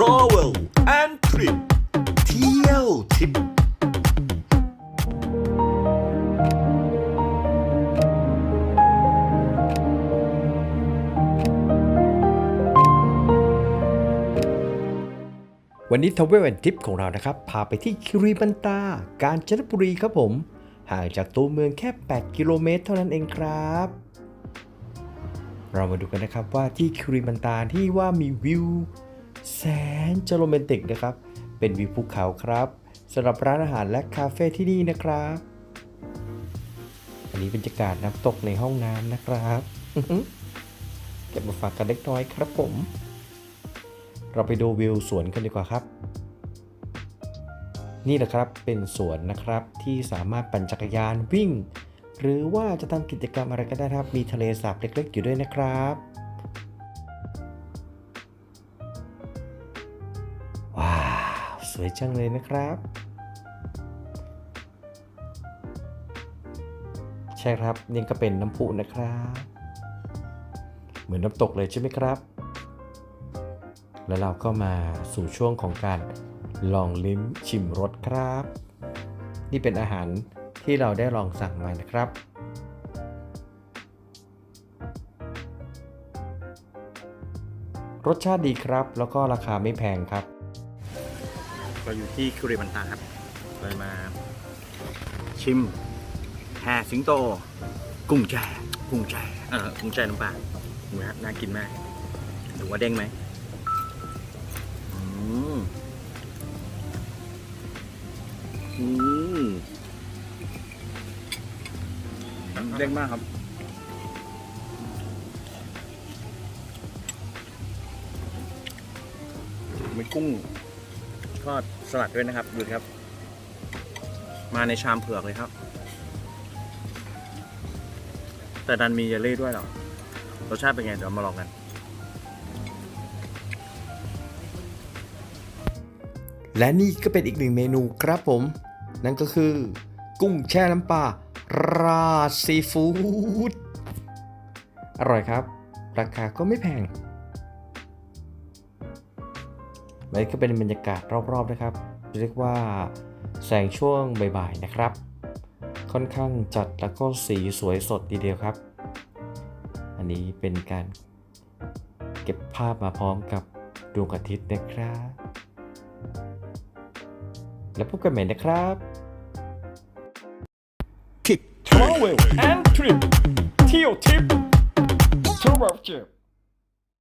Travel and Trip เที่ยวทิป วันนี้ทาวเวลแอนทิปของเรานะครับ พาไปที่คิริบันตา กาญจนบุรีครับผม ห่างจากตัวเมืองแค่ 8 กิโลเมตรเท่านั้นเองครับเรามาดูกันนะครับว่าที่คิริบันตาที่ว่ามีวิว แสนจะโรแมนติกนะครับ เป็นวิวภูเขาครับสำหรับร้านอาหารและคาเฟ่ที่นี่นะครับ อันนี้บรรยากาศน้ำตกในห้องน้ำนะครับเก็บมาฝากกันเล็กน้อยครับผม เราไปดูวิวสวนกันดีกว่าครับ นี่แหละครับเป็นสวนนะครับที่สามารถปั่นจักรยานวิ่ง หรือว่าจะทำกิจกรรมอะไรก็ได้ครับ มีทะเลสาบเล็กๆ อยู่ด้วยนะครับ วยจังเลยนะครับ ใช่ครับนี่ก็เป็นน้ำพุนะครับ เหมือนน้ำตกเลยใช่ไหมครับ แล้วเราก็มาสู่ช่วงของการลองลิ้มชิมรสครับ นี่เป็นอาหารที่เราได้ลองสั่งมานะครับรสชาติดีครับ แล้วก็ราคาไม่แพงครับ เราอยู่ที่คิริบันตาครับเลยมาชิมแห่สิงโต กุ้งแจกุ้งแจเออกุ้งแจน้ำปลาดูนะน่ากินมากดูว่าเด้งไหมอืมอืมเด้งมากครับมีกุ้ง ทอดสลัดด้วยนะครับดูครับ มาในชามเผือกเลยครับ แต่ดันมีเยลลี่ด้วยหรอรสชาติเป็นไงเดี๋ยวมาลองกัน และนี่ก็เป็นอีกหนึ่งเมนูครับผม นั่นก็คือ กุ้งแช่น้ำปลาราซีฟู้ดอร่อยครับ ราคาก็ไม่แพง นี่ก็เป็นบรรยากาศรอบๆนะครับ เรียกว่าแสงช่วงบ่ายๆนะครับ ค่อนข้างจัดแล้วก็สีสวยสดดีเดียวครับ อันนี้เป็นการเก็บภาพมาพร้อมกับดวงอาทิตย์นะครับ แล้วพบกันใหม่นะครับ Kick Travel and Trip เที่ยวทิป Travel Trip